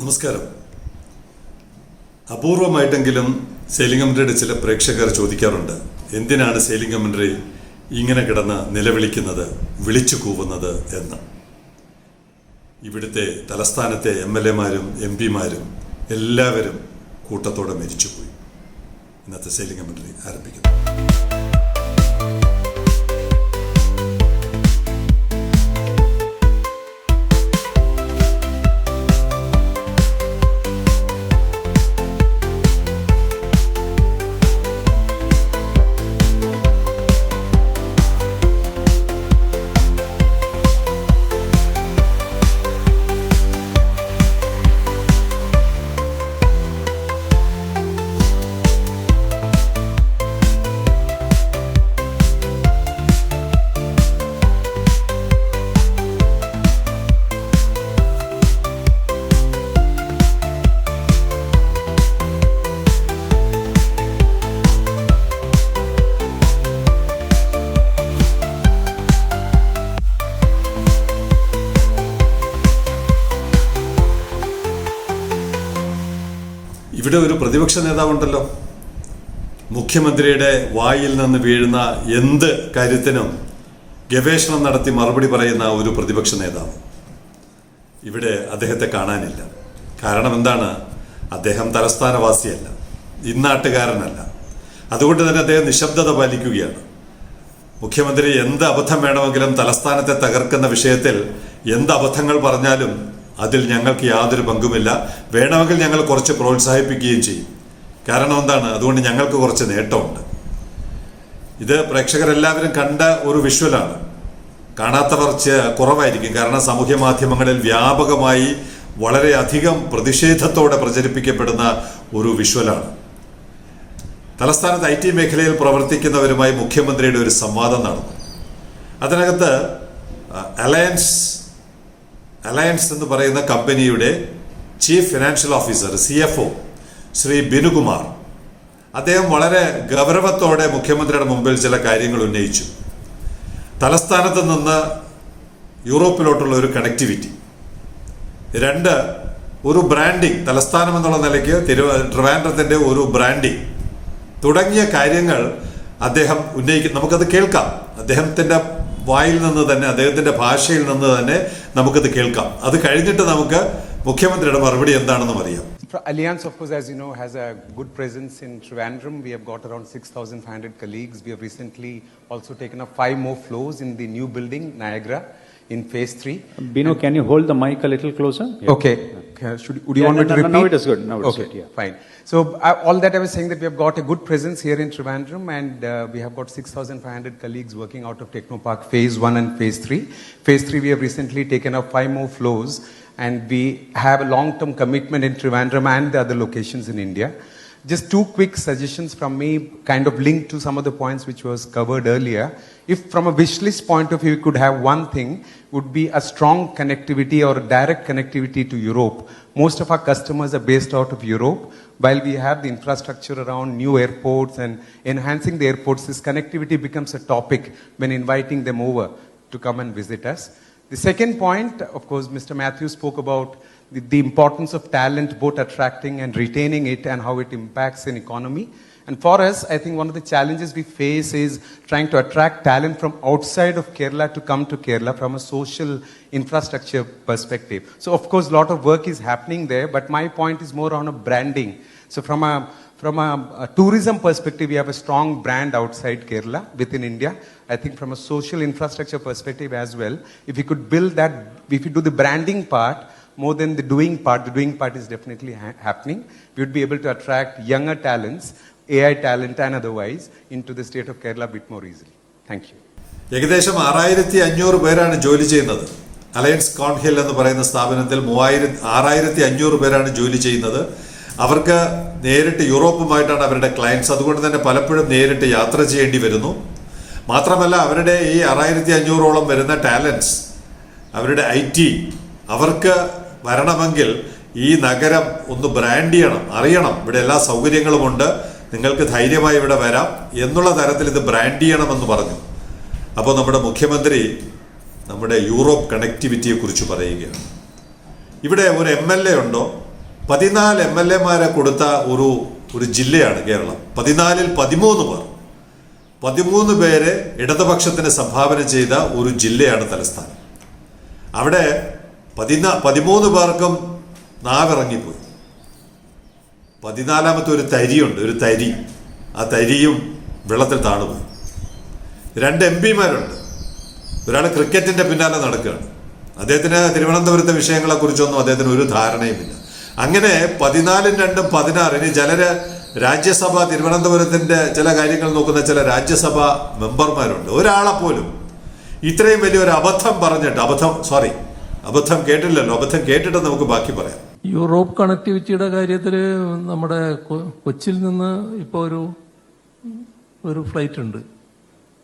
നമസ്കാരം. അപൂർവമായിട്ടെങ്കിലും സെയിലിംഗ് കമൻട്രിയുടെ ചില പ്രേക്ഷകർ ചോദിക്കാറുണ്ട് എന്തിനാണ് സെയിലിംഗ് കമൻട്രി ഇങ്ങനെ കിടന്ന് നിലവിളിക്കുന്നത് വിളിച്ചു കൂവുന്നത് എന്ന്. ഇവിടുത്തെ തലസ്ഥാനത്തെ എം എൽ എമാരും എം പിമാരും എല്ലാവരും കൂട്ടത്തോടെ മരിച്ചുപോയി. ഇന്നത്തെ സെയിലിംഗ് കമൻട്രി ആരംഭിക്കുന്നു. ഇവിടെ ഒരു പ്രതിപക്ഷ നേതാവുണ്ടല്ലോ. മുഖ്യമന്ത്രിയുടെ വായിൽ നിന്ന് വീഴുന്ന എന്ത് കാര്യത്തിനും ഗവേഷണം നടത്തി മറുപടി പറയുന്ന ഒരു പ്രതിപക്ഷ നേതാവ്. ഇവിടെ അദ്ദേഹത്തെ കാണാനില്ല. കാരണം എന്താണ്? അദ്ദേഹം തലസ്ഥാനവാസിയല്ല. ഇന്നാട്ടുകാരനല്ല. അതുകൊണ്ട് തന്നെ അദ്ദേഹം നിശബ്ദത പാലിക്കുകയാണ്. മുഖ്യമന്ത്രി എന്ത് അബദ്ധം വേണമെങ്കിലും തലസ്ഥാനത്തെ തകർക്കുന്ന വിഷയത്തിൽ എന്ത് അബദ്ധങ്ങൾ പറഞ്ഞാലും അതിൽ ഞങ്ങൾക്ക് യാതൊരു പങ്കുമില്ല. വേണമെങ്കിൽ ഞങ്ങൾ കുറച്ച് പ്രോത്സാഹിപ്പിക്കുകയും ചെയ്യും. കാരണം എന്താണ്? അതുകൊണ്ട് ഞങ്ങൾക്ക് കുറച്ച് നേട്ടമുണ്ട്. ഇത് പ്രേക്ഷകരെല്ലാവരും കണ്ട ഒരു വിഷ്വലാണ്. കാണാത്തവർ കുറവായിരിക്കും. കാരണം സാമൂഹ്യ മാധ്യമങ്ങളിൽ വ്യാപകമായി വളരെയധികം പ്രതിഷേധത്തോടെ പ്രചരിപ്പിക്കപ്പെടുന്ന ഒരു വിഷ്വലാണ്. തലസ്ഥാനത്ത് ഐ ടി മേഖലയിൽ പ്രവർത്തിക്കുന്നവരുമായി മുഖ്യമന്ത്രിയുടെ ഒരു സംവാദം നടന്നു. അതിനകത്ത് അലയൻസ് അലയൻസ് എന്ന് പറയുന്ന കമ്പനിയുടെ chief financial officer C F O Shri Binukumar. അദ്ദേഹം വളരെ ഗൗരവത്തോടെ മുഖ്യമന്ത്രിയുടെ മുമ്പിൽ ചില കാര്യങ്ങൾ ഉന്നയിച്ചു. തലസ്ഥാനത്ത് നിന്ന് യൂറോപ്പിലോട്ടുള്ള ഒരു കണക്ടിവിറ്റി രണ്ട് ഒരു ബ്രാൻഡിങ് തലസ്ഥാനം എന്നുള്ള നിലയ്ക്ക് തിരു ട്രിവാൻഡ്രത്തിന്റെ ഒരു ബ്രാൻഡിങ് തുടങ്ങിയ കാര്യങ്ങൾ അദ്ദേഹം ഉന്നയിക്കും നമുക്കത് കേൾക്കാം. അദ്ദേഹത്തിന്റെ വായിൽ നിന്ന് തന്നെ അദ്ദേഹത്തിന്റെ ഭാഷയിൽ നിന്ന് തന്നെ നമുക്കത് കേൾക്കാം അത് കഴിഞ്ഞിട്ട് നമുക്ക് മുഖ്യമന്ത്രിയുടെ മറുപടി എന്താണെന്നും അറിയാം Alliance, of course, as you know, has a good presence in Trivandrum. We have got around 6,500 colleagues. We have recently also taken up five more floors in the new building, Niagara, in phase three. Bino, can you hold the mic a little closer? Yeah. Okay. Should, would you Yeah, want me no, to no, repeat? now it is good. Now it's okay, good, yeah. fine. So uh, all that I was saying that we have got a good presence here in Trivandrum and uh, we have got 6,500 colleagues working out of Technopark phase one and phase three. Phase three, we have recently taken up five more floors and we have a long-term commitment in Trivandrum and the other locations in India. Just two quick suggestions from me, kind of linked to some of the points which was covered earlier. If from a wish list point of view, we could have one thing, would be a strong connectivity or direct connectivity to Europe. Most of our customers are based out of Europe. While we have the infrastructure around new airports and enhancing the airports, this connectivity becomes a topic when inviting them over to come and visit us. The second point, of course, Mr. Matthews spoke about the, importance of talent, both attracting and retaining it and how it impacts an economy. And for us, I think one of the challenges we face is trying to attract talent from outside of Kerala to come to Kerala from a social infrastructure perspective. So, of course, a lot of work is happening there, but my point is more on a branding. So, from a from a, a tourism perspective, we have a strong brand outside Kerala within India. I think from a social infrastructure perspective as well, if we could build that, if we do the branding part more than the doing part, the doing part is definitely ha- happening. We would be able to attract younger talents, AI talent and otherwise, into the state of Kerala a bit more easily. Thank you. ഏകദേശം ആറായിരത്തി അഞ്ഞൂറ് പേരാണ് ജോലി ചെയ്യുന്നത് alliance കോൺഹിൽ എന്ന് പറയുന്ന സ്ഥാപനത്തിൽ മൂവായിരം ആറായിരത്തി അഞ്ഞൂറ് പേരാണ് ജോലി ചെയ്യുന്നത് അവർക്ക് നേരിട്ട് യൂറോപ്പുമായിട്ടാണ് അവരുടെ ക്ലയൻസ് അതുകൊണ്ട് തന്നെ പലപ്പോഴും നേരിട്ട് യാത്ര ചെയ്യേണ്ടി വരുന്നു മാത്രമല്ല അവരുടെ ഈ ആറായിരത്തി അഞ്ഞൂറോളം വരുന്ന ടാലൻസ് അവരുടെ ഐ ടി അവർക്ക് വരണമെങ്കിൽ ഈ നഗരം ഒന്ന് ബ്രാൻഡ് ചെയ്യണം അറിയണം. ഇവിടെ എല്ലാ സൗകര്യങ്ങളുമുണ്ട് നിങ്ങൾക്ക് ധൈര്യമായി ഇവിടെ വരാം എന്നുള്ള തരത്തിൽ ഇത് ബ്രാൻഡ് ചെയ്യണമെന്ന് പറഞ്ഞു. അപ്പോൾ നമ്മുടെ മുഖ്യമന്ത്രി നമ്മുടെ യൂറോപ്പ് കണക്ടിവിറ്റിയെ കുറിച്ച് പറയുകയാണ്. ഇവിടെ ഒരു എം എൽ എ ഉണ്ടോ? പതിനാല് എം എൽ എമാരെ കൊടുത്ത ഒരു ഒരു ജില്ലയാണ് കേരളം. പതിനാലിൽ പതിമൂന്ന് പേർ. പതിമൂന്ന് പേരെ ഇടതുപക്ഷത്തിന് സംഭാവന ചെയ്ത ഒരു ജില്ലയാണ് തലസ്ഥാനം. അവിടെ പതിനാ പതിമൂന്ന് പേർക്കും നാവിറങ്ങിപ്പോയി. പതിനാലാമത്തെ ഒരു തരിയുണ്ട് ഒരു തരി. ആ തരിയും വെള്ളത്തിൽ താണുപോയി. രണ്ട് എം പിമാരുണ്ട്. ഒരാൾ ക്രിക്കറ്റിന്റെ പിന്നാലെ നടക്കുകയാണ്. അദ്ദേഹത്തിന് തിരുവനന്തപുരത്തെ വിഷയങ്ങളെക്കുറിച്ചൊന്നും അദ്ദേഹത്തിന് ഒരു ധാരണയുമില്ല. അങ്ങനെ പതിനാലും രണ്ടും പതിനാറ് ഇനി ചിലര് രാജ്യസഭ തിരുവനന്തപുരത്തിന്റെ ചില കാര്യങ്ങൾ നോക്കുന്ന ചില രാജ്യസഭ മെമ്പർമാരുണ്ട്. ഒരാളെപ്പോലും ഇത്രയും വലിയൊരു അബദ്ധം പറഞ്ഞിട്ട് അബദ്ധം സോറി അബദ്ധം കേട്ടില്ലല്ലോ അബദ്ധം കേട്ടിട്ട് നമുക്ക് ബാക്കി പറയാം. യൂറോപ്പ് കണക്ടിവിറ്റിയുടെ കാര്യത്തിൽ നമ്മുടെ കൊച്ചിൽ കൊച്ചിയിൽ നിന്ന് ഇപ്പോൾ ഒരു ഒരു ഫ്ലൈറ്റ് ഉണ്ട്.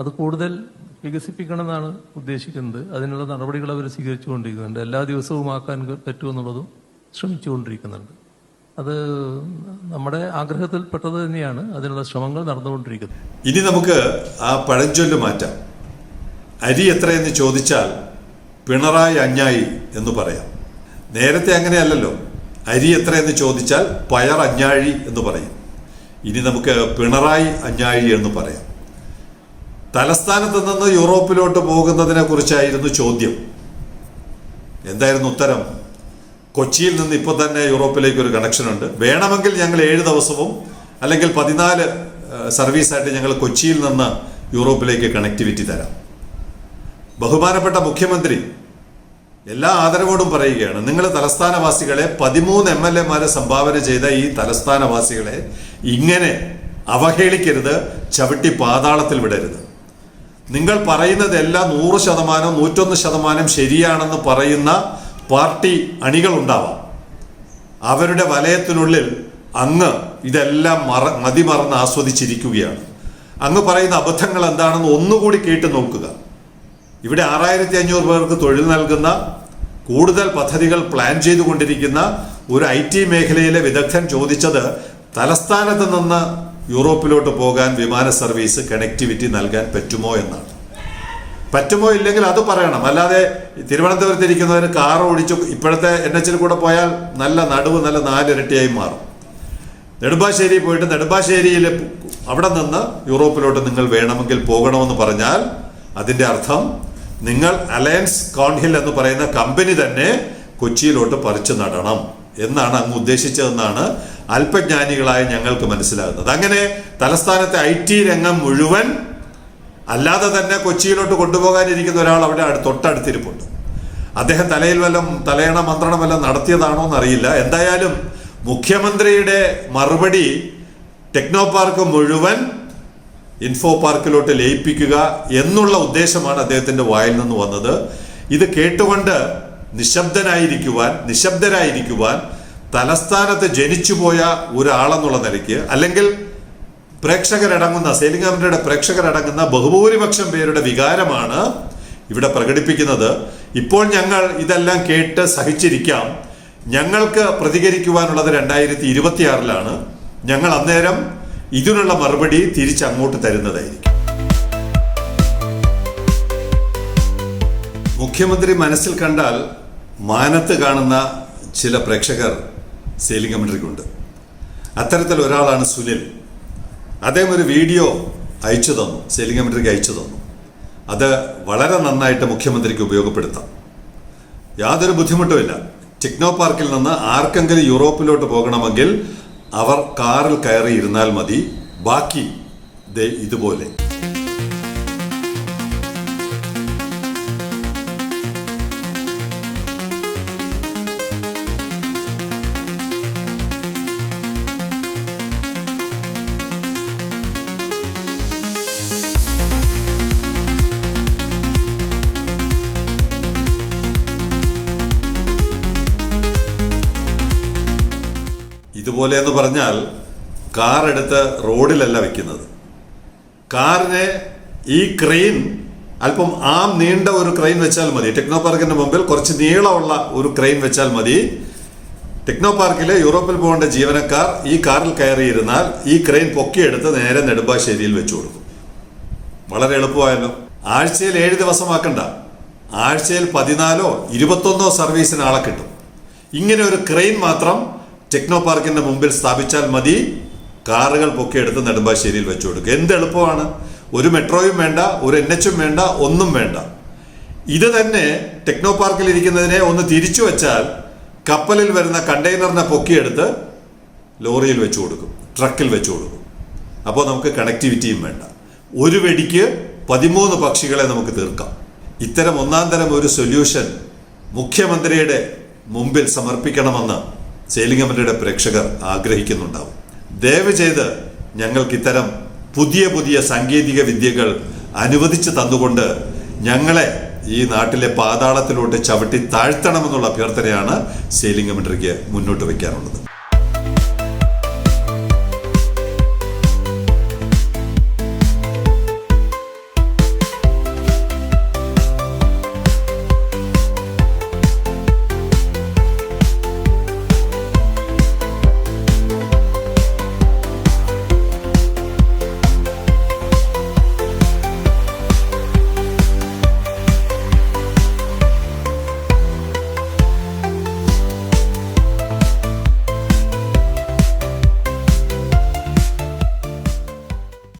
അത് കൂടുതൽ വികസിപ്പിക്കണമെന്നാണ് ഉദ്ദേശിക്കുന്നത്. അതിനുള്ള നടപടികൾ അവർ സ്വീകരിച്ചുകൊണ്ടിരിക്കുന്നുണ്ട്. എല്ലാ ദിവസവും ആക്കാൻ പറ്റുമെന്നുള്ളതും ശ്രമിച്ചുകൊണ്ടിരിക്കുന്നുണ്ട്. അത് നമ്മുടെ ആഗ്രഹത്തിൽപ്പെട്ടത് തന്നെയാണ്. അതിനുള്ള ശ്രമങ്ങൾ നടന്നുകൊണ്ടിരിക്കുന്നത് ഇനി നമുക്ക് ആ പഴഞ്ചൊല്ല് മാറ്റാം. അരി എത്രയെന്ന് ചോദിച്ചാൽ പിണറായി അഞ്ഞായി എന്ന് പറയാം. നേരത്തെ അങ്ങനെയല്ലല്ലോ. അരി എത്രയെന്ന് ചോദിച്ചാൽ പയർ അഞ്ഞാഴി എന്ന് പറയും. ഇനി നമുക്ക് പിണറായി അഞ്ഞാഴി എന്ന് പറയാം. തലസ്ഥാനത്ത് നിന്ന് യൂറോപ്പിലോട്ട് പോകുന്നതിനെ കുറിച്ചായിരുന്നു ചോദ്യം. എന്തായിരുന്നു ഉത്തരം? കൊച്ചിയിൽ നിന്ന് ഇപ്പോൾ തന്നെ യൂറോപ്പിലേക്ക് ഒരു കണക്ഷൻ ഉണ്ട്. വേണമെങ്കിൽ ഞങ്ങൾ ഏഴ് ദിവസവും അല്ലെങ്കിൽ പതിനാല് സർവീസായിട്ട് ഞങ്ങൾ കൊച്ചിയിൽ നിന്ന് യൂറോപ്പിലേക്ക് കണക്ടിവിറ്റി തരാം. ബഹുമാനപ്പെട്ട മുഖ്യമന്ത്രി എല്ലാ ആദരവോടും പറയുകയാണ് നിങ്ങൾ തലസ്ഥാനവാസികളെ പതിമൂന്ന് എം എൽ എമാരെ സംഭാവന ചെയ്ത ഈ തലസ്ഥാനവാസികളെ ഇങ്ങനെ അവഹേളിക്കരുത് ചവിട്ടി പാതാളത്തിൽ വിടരുത്. നിങ്ങൾ പറയുന്നതെല്ലാം നൂറ് ശതമാനം നൂറ്റൊന്ന് ശതമാനം ശരിയാണെന്ന് പറയുന്ന പാർട്ടി അണികൾ അണികളുണ്ടാവാം. അവരുടെ വലയത്തിനുള്ളിൽ അങ്ങ് ഇതെല്ലാം മറ മതിമറന്ന് ആസ്വദിച്ചിരിക്കുകയാണ്. അങ്ങ് പറയുന്ന അബദ്ധങ്ങൾ എന്താണെന്ന് ഒന്നുകൂടി കേട്ട് നോക്കുക. ഇവിടെ ആറായിരത്തി അഞ്ഞൂറ് പേർക്ക് തൊഴിൽ നൽകുന്ന കൂടുതൽ പദ്ധതികൾ പ്ലാൻ ചെയ്തുകൊണ്ടിരിക്കുന്ന ഒരു ഐ ടി മേഖലയിലെ വിദഗ്ധൻ ചോദിച്ചത് തലസ്ഥാനത്ത് നിന്ന് യൂറോപ്പിലോട്ട് പോകാൻ വിമാന സർവീസ് കണക്ടിവിറ്റി നൽകാൻ പറ്റുമോ എന്നാണ്. പറ്റുമോ ഇല്ലെങ്കിൽ അത് പറയണം. അല്ലാതെ തിരുവനന്തപുരത്ത് ഇരിക്കുന്നവര് കാർ ഓടിച്ച് ഇപ്പോഴത്തെ എൻ എച്ചിൽ കൂടെ പോയാൽ നല്ല നടുവ് നല്ല നാലിരട്ടിയായി മാറും. നെടുമ്പാശ്ശേരി പോയിട്ട് നെടുമ്പാശ്ശേരിയിൽ അവിടെ നിന്ന് യൂറോപ്പിലോട്ട് നിങ്ങൾ വേണമെങ്കിൽ പോകണമെന്ന് പറഞ്ഞാൽ അതിന്റെ അർത്ഥം നിങ്ങൾ അലയൻസ് കോൺഹിൽ എന്ന് പറയുന്ന കമ്പനി തന്നെ കൊച്ചിയിലോട്ട് പറിച്ചു നടണം എന്നാണ് അങ്ങ് ഉദ്ദേശിച്ചതെന്നാണ് അല്പജ്ഞാനികളായ ഞങ്ങൾക്ക് മനസ്സിലാകുന്നത്. അങ്ങനെ തലസ്ഥാനത്തെ ഐ ടി രംഗം മുഴുവൻ അല്ലാതെ തന്നെ കൊച്ചിയിലോട്ട് കൊണ്ടുപോകാനിരിക്കുന്ന ഒരാൾ അവിടെ തൊട്ടടുത്തിരിപ്പുണ്ട്. അദ്ദേഹം തലയിൽ വല്ലതും തലയണ മന്ത്രണം വല്ലതും നടത്തിയതാണോ എന്നറിയില്ല. എന്തായാലും മുഖ്യമന്ത്രിയുടെ മറുപടി ടെക്നോ പാർക്ക് മുഴുവൻ ഇൻഫോ പാർക്കിലോട്ട് ലയിപ്പിക്കുക എന്നുള്ള ഉദ്ദേശമാണ് അദ്ദേഹത്തിന്റെ വായിൽ നിന്ന് വന്നത്. ഇത് കേട്ടുകൊണ്ട് നിശബ്ദനായിരിക്കുവാൻ നിശബ്ദരായിരിക്കുവാൻ തലസ്ഥാനത്ത് ജനിച്ചുപോയ ഒരാളെന്നുള്ള നിലയ്ക്ക് അല്ലെങ്കിൽ പ്രേക്ഷകരടങ്ങുന്ന സേലിംഗാമിന്റെ പ്രേക്ഷകരടങ്ങുന്ന ബഹുഭൂരിപക്ഷം പേരുടെ വികാരമാണ് ഇവിടെ പ്രകടിപ്പിക്കുന്നത്. ഇപ്പോൾ ഞങ്ങൾ ഇതെല്ലാം കേട്ട് സഹിച്ചിരിക്കാം. ഞങ്ങൾക്ക് പ്രതികരിക്കുവാനുള്ളത് രണ്ടായിരത്തി ഇരുപത്തിയാറിലാണ്. ഞങ്ങൾ അന്നേരം ഇതിനുള്ള മറുപടി തിരിച്ചങ്ങോട്ട് തരുന്നതായിരിക്കും. മുഖ്യമന്ത്രി മനസ്സിൽ കണ്ടാൽ മാനത്ത് കാണുന്ന ചില പ്രേക്ഷകർ സേലിംഗമന്ത്രിക്കുണ്ട് അത്തരത്തിൽ ഒരാളാണ് സുനിൽ. അദ്ദേഹം ഒരു വീഡിയോ അയച്ചു തന്നു സേലിംഗമന്ത്രിക്ക് അയച്ചു തന്നു. അത് വളരെ നന്നായിട്ട് മുഖ്യമന്ത്രിക്ക് ഉപയോഗപ്പെടുത്താം. യാതൊരു ബുദ്ധിമുട്ടുമില്ല. ടെക്നോ പാർക്കിൽ നിന്ന് ആർക്കെങ്കിലും യൂറോപ്പിലോട്ട് പോകണമെങ്കിൽ അവർ കാറിൽ കയറി ഇരുന്നാൽ മതി. ബാക്കി ദേ ഇതുപോലെ. ഇതുപോലെ എന്ന് പറഞ്ഞാൽ കാർ എടുത്ത് റോഡിലല്ല വെക്കുന്നത്. കാറിനെ ഈ ക്രെയിൻ അല്പം ആം നീണ്ട ഒരു ക്രെയിൻ വെച്ചാൽ മതി. ടെക്നോ പാർക്കിന്റെ മുമ്പിൽ കുറച്ച് നീളമുള്ള ഒരു ക്രെയിൻ വെച്ചാൽ മതി. ടെക്നോ പാർക്കിലെ യൂറോപ്പിൽ പോകേണ്ട ജീവനക്കാർ ഈ കാറിൽ കയറിയിരുന്നാൽ ഈ ക്രെയിൻ പൊക്കിയെടുത്ത് നേരെ നെടുമ്പാശ്ശേരിയിൽ വെച്ചു കൊടുക്കും. വളരെ എളുപ്പമായല്ലോ. ആഴ്ചയിൽ ഏഴ് ദിവസമാക്കണ്ട. ആഴ്ചയിൽ പതിനാലോ ഇരുപത്തൊന്നോ സർവീസിന് ആളെ കിട്ടും. ഇങ്ങനെ ഒരു ക്രെയിൻ മാത്രം ടെക്നോ പാർക്കിന്റെ മുമ്പിൽ സ്ഥാപിച്ചാൽ മതി. കാറുകൾ പൊക്കിയെടുത്ത് നെടുമ്പാശ്ശേരിയിൽ വെച്ചു കൊടുക്കുക. എന്ത് എളുപ്പമാണ്? ഒരു മെട്രോയും വേണ്ട ഒരു എൻ എച്ചും വേണ്ട ഒന്നും വേണ്ട. ഇത് തന്നെ ടെക്നോ പാർക്കിൽ ഇരിക്കുന്നതിനെ ഒന്ന് തിരിച്ചു വെച്ചാൽ കപ്പലിൽ വരുന്ന കണ്ടെയ്നറിനെ പൊക്കിയെടുത്ത് ലോറിയിൽ വെച്ചു കൊടുക്കും ട്രക്കിൽ വെച്ചു കൊടുക്കും. അപ്പോൾ നമുക്ക് കണക്ടിവിറ്റിയും വേണ്ട. ഒരു വെടിക്ക് പതിമൂന്ന് പക്ഷികളെ നമുക്ക് തീർക്കാം. ഇത്തരം ഒന്നാം തരം ഒരു സൊല്യൂഷൻ മുഖ്യമന്ത്രിയുടെ മുമ്പിൽ സമർപ്പിക്കണമെന്ന് സെയിലിംഗ് കമ്പനിയുടെ പ്രേക്ഷകർ ആഗ്രഹിക്കുന്നുണ്ടാവും. ദയവ് ചെയ്ത് ഞങ്ങൾക്ക് ഇത്തരം പുതിയ പുതിയ സാങ്കേതിക വിദ്യകൾ അനുവദിച്ചു തന്നുകൊണ്ട് ഞങ്ങളെ ഈ നാട്ടിലെ പാതാളത്തിലോട്ട് ചവിട്ടി താഴ്ത്തണമെന്നുള്ള അഭ്യർത്ഥനയാണ് സെയിലിംഗ് കമ്പനിക്ക് മുന്നോട്ട് വയ്ക്കാനുള്ളത്.